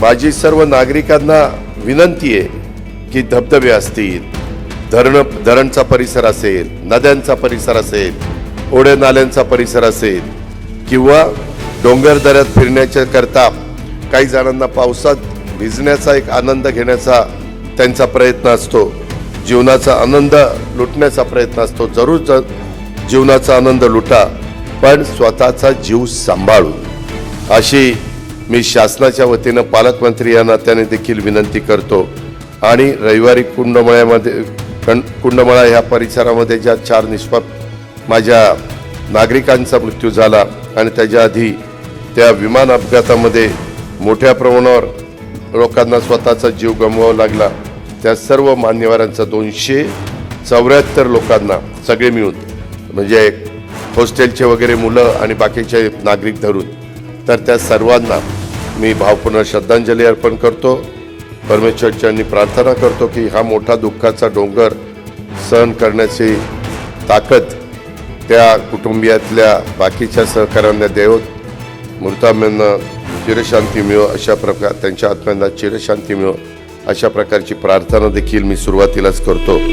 माझी सर्व नागरिकांना विनंती आहे की धबधबे असतील धरण धरणचा परिसर असेल नद्यांचा परिसर असेल ओढे नाल्यांचा परिसर असेल किंवा डोंगर दऱ्यात फिरण्याच्या करता काही जणांना पावसात भिजण्याचा एक आनंद घेण्याचा त्यांचा प्रयत्न असतो. जीवनाचा आनंद लुटण्याचा प्रयत्न असतो. जरूर ज जीवनाचा आनंद लुटा पण स्वतःचा जीव सांभाळून. अशी मी शासनाच्या वतीनं पालकमंत्री यांना त्याने देखील विनंती करतो. आणि रविवारी कुंडमळ्यामध्ये कण कुंडमळा ह्या परिसरामध्ये ज्या चार निष्पाप माझ्या नागरिकांचा मृत्यू झाला आणि त्याच्या आधी त्या विमान अपघातामध्ये मोठ्या प्रमाणावर लोकांना स्वतःचा जीव गमवावा लागला. त्या सर्व मान्यवरांचा दोनशे चौऱ्याहत्तर लोकांना सगळे मिळून म्हणजे हॉस्टेलचे वगैरे मुलं आणि बाकीचे नागरिक धरून तर त्या सर्वांना मी भावपूर्ण श्रद्धांजली अर्पण करतो. परमेश्वरच्यांनी प्रार्थना करतो की हा मोठा दुःखाचा डोंगर सहन करण्याची ताकद त्या कुटुंबियातल्या बाकीच्या सहकाऱ्यांना देवत मृतांना चिरशांती मिळो अशा प्रकार त्यांच्या आत्म्यांना चिरशांती मिळो. अशा प्रकारची प्रार्थना देखील मी सुरुवातीलाच करतो.